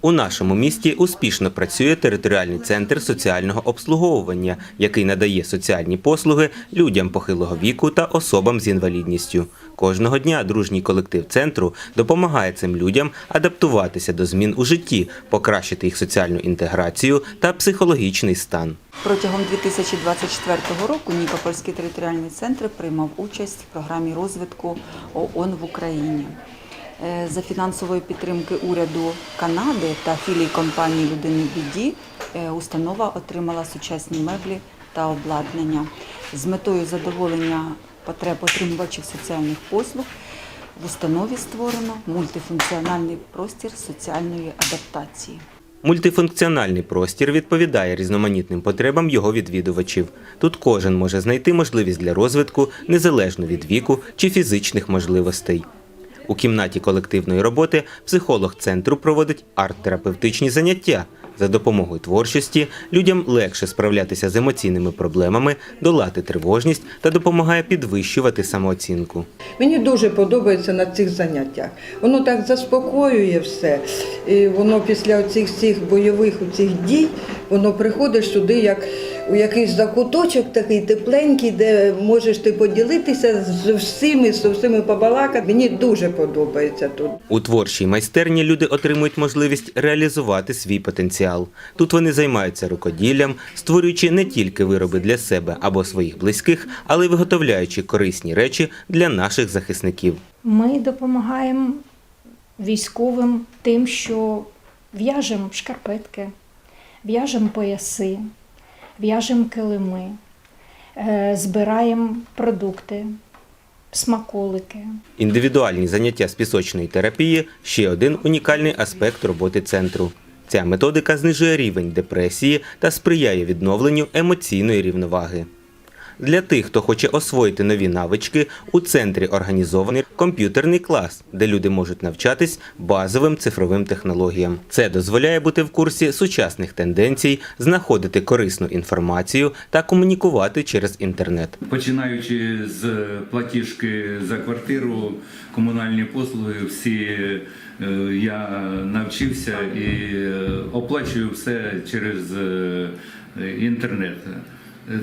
У нашому місті успішно працює територіальний центр соціального обслуговування, який надає соціальні послуги людям похилого віку та особам з інвалідністю. Кожного дня дружній колектив центру допомагає цим людям адаптуватися до змін у житті, покращити їх соціальну інтеграцію та психологічний стан. Протягом 2024 року Нікопольський територіальний центр приймав участь в програмі розвитку ООН в Україні. Е, За фінансової підтримки уряду Канади та філії компанії Людини біді е, установа отримала сучасні меблі та обладнання. З метою задоволення потреб отримувачів соціальних послуг в установі створено мультифункціональний простір соціальної адаптації. Мультифункціональний простір відповідає різноманітним потребам його відвідувачів. Тут кожен може знайти можливість для розвитку незалежно від віку чи фізичних можливостей. У кімнаті колективної роботи психолог центру проводить арт-терапевтичні заняття. За допомогою творчості людям легше справлятися з емоційними проблемами, долати тривожність та допомагає підвищувати самооцінку. Мені дуже подобається на цих заняттях. Воно так заспокоює все. І воно після цих всіх бойових цих дій, воно приходиш сюди як у якийсь закуточок такий тепленький, де можеш ти поділитися з всіми, з всіми побалакати. Мені дуже тут. У творчій майстерні люди отримують можливість реалізувати свій потенціал. Тут вони займаються рукоділлям, створюючи не тільки вироби для себе або своїх близьких, але й виготовляючи корисні речі для наших захисників. Ми допомагаємо військовим тим, що в'яжемо шкарпетки, в'яжемо пояси, в'яжемо килими, е, збираємо продукти, смаколики. Індивідуальні заняття з пісочної терапії ще один унікальний аспект роботи центру. Ця методика знижує рівень депресії та сприяє відновленню емоційної рівноваги. Для тих, хто хоче освоїти нові навички, у центрі організований комп'ютерний клас, де люди можуть навчатись базовим цифровим технологіям. Це дозволяє бути в курсі сучасних тенденцій, знаходити корисну інформацію та комунікувати через інтернет. Починаючи з платіжки за квартиру, комунальні послуги, всі е, я навчився і е, оплачую все через е, інтернет.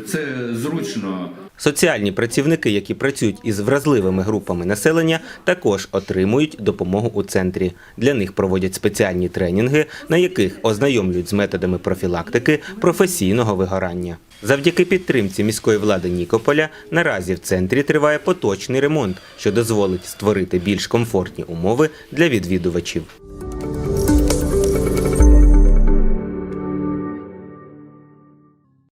Це зручно. Соціальні працівники, які працюють із вразливими групами населення, також отримують допомогу у центрі. Для них проводять спеціальні тренінги, на яких ознайомлюють з методами профілактики професійного вигорання. Завдяки підтримці міської влади Нікополя наразі в центрі триває поточний ремонт, що дозволить створити більш комфортні умови для відвідувачів.